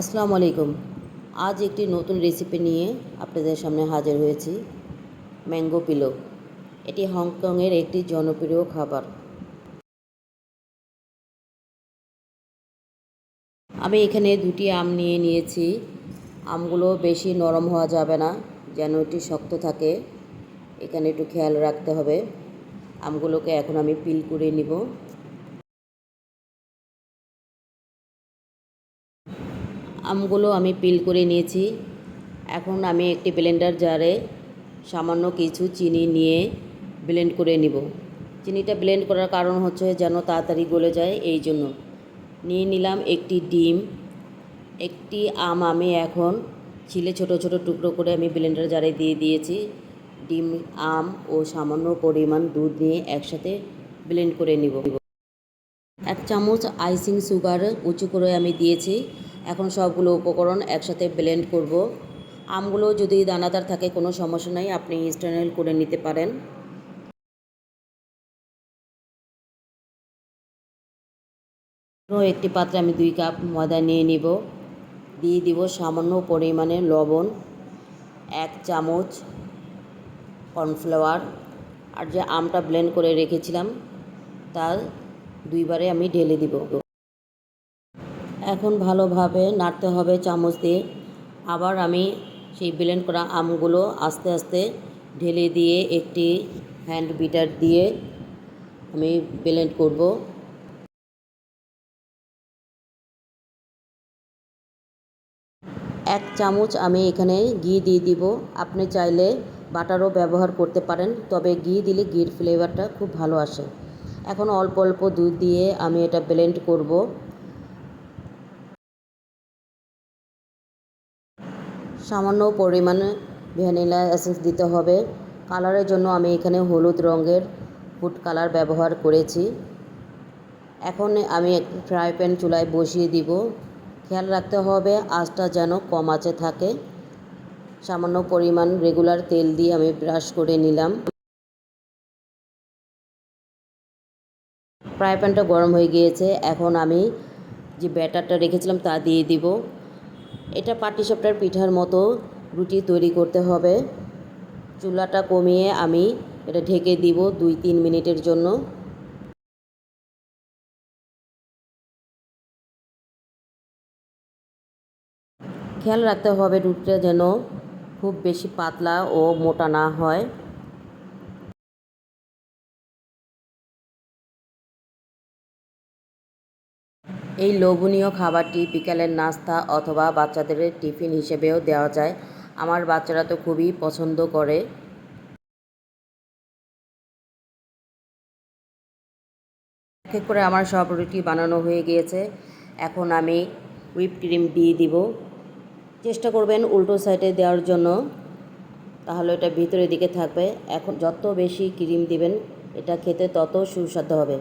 আসসালামু আলাইকুম। আজ একটি নতুন রেসিপি নিয়ে আপনাদের সামনে হাজির হয়েছি ম্যাঙ্গো পিলো এটি হংকংয়ের একটি জনপ্রিয় খাবার। আমি এখানে দুটি আম নিয়ে নিয়েছি। আমগুলো বেশি নরম হওয়া যাবে না, যেন এটি শক্ত থাকে। এখানে একটু খেয়াল রাখতে হবে। আমগুলোকে এখন আমি পিল করে নিব। আমগুলো আমি পিল করে নিয়েছি। এখন আমি একটি ব্লেন্ডার জারে সামান্য কিছু চিনি নিয়ে ব্লেন্ড করে নিব। চিনিটা ব্লেন্ড করার কারণ হচ্ছে যেন তাড়াতাড়ি গলে যায়, এই জন্য। নিয়ে নিলাম একটি ডিম। একটি আম আমি এখন ছিলে ছোট ছোট টুকরো করে আমি ব্লেন্ডার জারে দিয়ে দিয়েছি। ডিম, আম ও সামান্য পরিমাণ দুধ নিয়ে একসাথে ব্লেন্ড করে নিব। এক চামচ আইসিং সুগার উঁচু করে আমি দিয়েছি। এখন সবগুলো উপকরণ একসাথে ব্লেন্ড করব। আমগুলো যদি দানাদার থাকে, কোনো সমস্যা নাই, আপনি ইনস্ট্যান্ট করে নিতে পারেন। একটি পাত্রে আমি দুই কাপ ময়দা নিয়ে নিব। দিয়ে দিব সামান্য পরিমাণে লবণ, এক চামচ কর্নফ্লাওয়ার। আর যে আমটা ব্লেন্ড করে রেখেছিলাম, তার দুইবারে আমি ঢেলে দিব। এখন ভালোভাবে নাড়তে হবে চামচ দিয়ে। আবার আমি সেই ব্লেন্ড করা আমগুলো আস্তে আস্তে ঢেলে দিয়ে একটি হ্যান্ড বিটার দিয়ে আমি ব্লেন্ড করব। এক চামচ আমি এখানে ঘি দিয়ে দিব। আপনি চাইলে বাটারও ব্যবহার করতে পারেন, তবে ঘি দিলে ঘির ফ্লেভারটা খুব ভালো আসে। এখন অল্প অল্প দুধ দিয়ে আমি এটা ব্লেন্ড করব। সামান্য পরিমাণে ভ্যানিলা এসেন্স দিতে হবে। কালারের জন্য আমি এখানে হলুদ রঙের ফুড কালার ব্যবহার করেছি। এখন আমি ফ্রাই প্যান চুলায় বসিয়ে দিব। খেয়াল রাখতে হবে আঁচটা যেন কম আঁচে থাকে। সামান্য পরিমাণ রেগুলার তেল দিয়ে আমি ব্রাশ করে নিলাম। ফ্রাই প্যানটা গরম হয়ে গিয়েছে। এখন আমি যে ব্যাটারটা রেখেছিলাম তা দিয়ে দিব। এটা পাটিসাপটার পিঠার মতো রুটি তৈরি করতে হবে। চুলাটা কমিয়ে আমি এটা ঢেকে দিব দুই তিন মিনিটের জন্য। খেয়াল রাখতে হবে রুটিটা যেন খুব বেশি পাতলা ও মোটা না হয়। এই লোভনীয় খাবারটি বিকালের নাস্তা অথবা বাচ্চাদের টিফিন হিসেবেও দেওয়া যায়। আমার বাচ্চারা তো খুবই পছন্দ করে। এক করে আমার সব রুটি বানানো হয়ে গিয়েছে। এখন আমি হুইপ ক্রিম দিয়ে দিব। চেষ্টা করবেন উল্টো সাইডে দেওয়ার জন্য। তাহলে এটা ভিতরের দিকে থাকবে। এখন যত বেশি ক্রিম দিবেন, এটা খেতে তত সুস্বাদু হবে।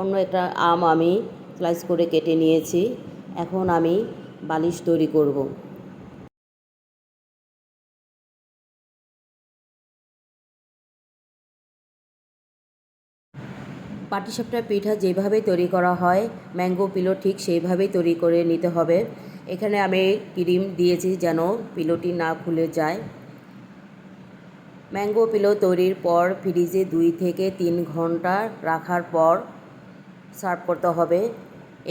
অন্য একটা আম আমি স্লাইস করে কেটে নিয়েছি। এখন আমি বালিশ তৈরি করব। পাটিসাপটা পিঠা যেভাবে তৈরি করা হয় ম্যাঙ্গো পিলো ঠিক সেইভাবেই তৈরি করে নিতে হবে। এখানে আমি ক্রিম দিয়েছি যেন পিলোটি না খুলে যায়। ম্যাঙ্গো পিলো তৈরির পর ফ্রিজে দুই থেকে তিন ঘণ্টা রাখার পর সার্ভ করতে হবে।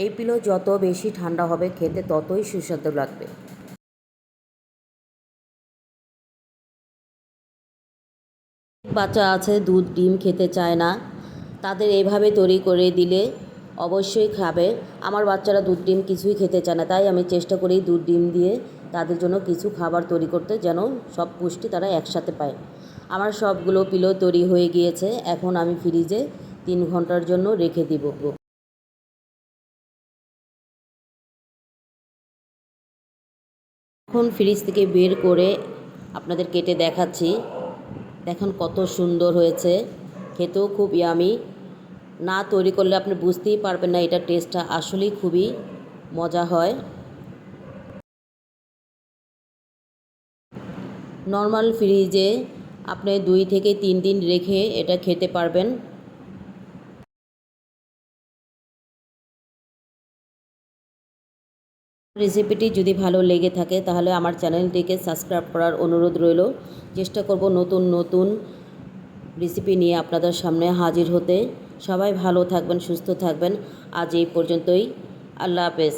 এই পিলো যত বেশি ঠান্ডা হবে খেতে ততই সুস্বাদু লাগবে। বাচ্চা আছে, দুধ, ডিম খেতে চায় না। তাদের এইভাবে তৈরি করে দিলে অবশ্যই খাবে। আমার বাচ্চারা দুধ, ডিম কিছুই খেতে চায় না, তাই আমি চেষ্টা করি দুধ, ডিম দিয়ে তাদের জন্য কিছু খাবার তৈরি করতে যেন সব পুষ্টি তারা একসাথে পায়। আমার সবগুলো পিলো তৈরি হয়ে গিয়েছে। এখন আমি ফ্রিজে তিন ঘণ্টার জন্য রেখে দিব। এখন ফ্রিজ থেকে বের করে আপনাদের কেটে দেখাচ্ছি। দেখুন কত সুন্দর হয়েছে। খেতেও খুব ইয়ামি না তৈরি করলে আপনি বুঝতেই পারবেন না, এটা টেস্টটা আসলেই খুবই মজা হয়। নর্মাল ফ্রিজে আপনি দুই থেকে তিন দিন রেখে এটা খেতে পারবেন। রেসিপিটি যদি ভালো লেগে থাকে, তাহলে আমার চ্যানেলটিকে সাবস্ক্রাইব করার অনুরোধ রইল। চেষ্টা করব নতুন নতুন রেসিপি নিয়ে আপনাদের সামনে হাজির হতে। সবাই ভালো থাকবেন, সুস্থ থাকবেন। আজ এই পর্যন্তই। আল্লাহ হাফেজ।